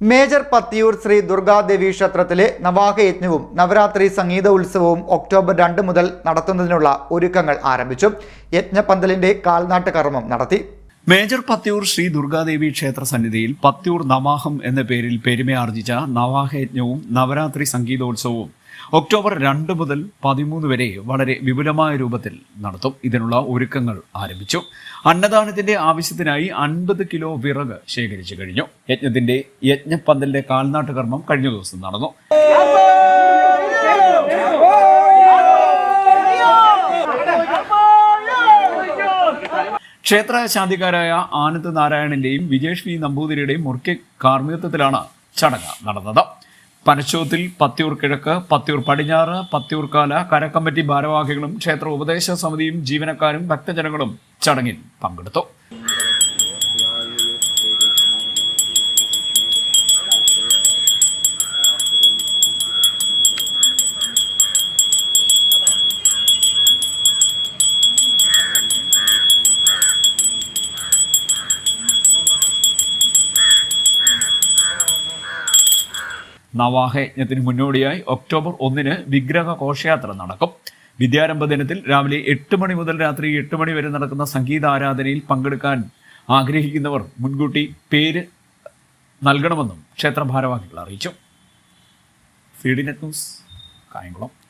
Major Pathiyoor Shri Durgadevi ക്ഷേത്രത്തിലെ നവാഹ യജ്ഞവും നവരാത്രി സംഗീത ഉത്സവവും October രണ്ട് മുതൽ നടത്തുന്നതിനുള്ള ഒരുക്കങ്ങൾ ആരംഭിച്ചു. യജ്ഞപന്തലിന്റെ കാൽനാട്ട് കർമ്മം നടത്തി. മേജർ പത്തിയൂർ ശ്രീ ദുർഗാദേവി ക്ഷേത്ര സന്നിധിയിൽ പത്തിയൂർ നവാഹം എന്ന പേരിൽ പെരുമയാർജിച്ച നവാഹയജ്ഞവും നവരാത്രി സംഗീതോത്സവവും ഒക്ടോബർ രണ്ട് മുതൽ പതിമൂന്ന് വരെ വളരെ വിപുലമായ രൂപത്തിൽ നടത്തും. ഇതിനുള്ള ഒരുക്കങ്ങൾ ആരംഭിച്ചു. അന്നദാനത്തിന്റെ ആവശ്യത്തിനായി അൻപത് കിലോ വിറക് ശേഖരിച്ചു കഴിഞ്ഞു. യജ്ഞത്തിന്റെ യജ്ഞപ്പന്തലിന്റെ കാൽനാട്ട് കർമ്മം കഴിഞ്ഞ ദിവസം നടന്നു. ക്ഷേത്ര ശാന്തിക്കാരായ ആനന്ദ് നാരായണന്റെയും വിജേഷ് നമ്പൂതിരിയുടെയും മുഖ്യ കാർമ്മികത്വത്തിലാണ് ചടങ്ങ് നടന്നത്. പനച്ചോത്തിൽ പത്തിയൂർ കിഴക്ക് പത്തിയൂർ പടിഞ്ഞാറ് പത്തിയൂർക്കാല കരക്കമ്മറ്റി ഭാരവാഹികളും ക്ഷേത്ര ഉപദേശ സമിതിയും ജീവനക്കാരും ഭക്തജനങ്ങളും ചടങ്ങിൽ പങ്കെടുത്തു. നവാഹ യജ്ഞത്തിന് മുന്നോടിയായി ഒക്ടോബർ ഒന്നിന് വിഗ്രഹ ഘോഷയാത്ര നടക്കും. വിദ്യാരംഭ ദിനത്തിൽ രാവിലെ എട്ട് മണി മുതൽ രാത്രി എട്ട് മണി വരെ നടക്കുന്ന സംഗീത ആരാധനയിൽ പങ്കെടുക്കാൻ ആഗ്രഹിക്കുന്നവർ മുൻകൂട്ടി പേര് നൽകണമെന്നും ക്ഷേത്ര ഭാരവാഹികൾ അറിയിച്ചു. C D net news Kayamkulam.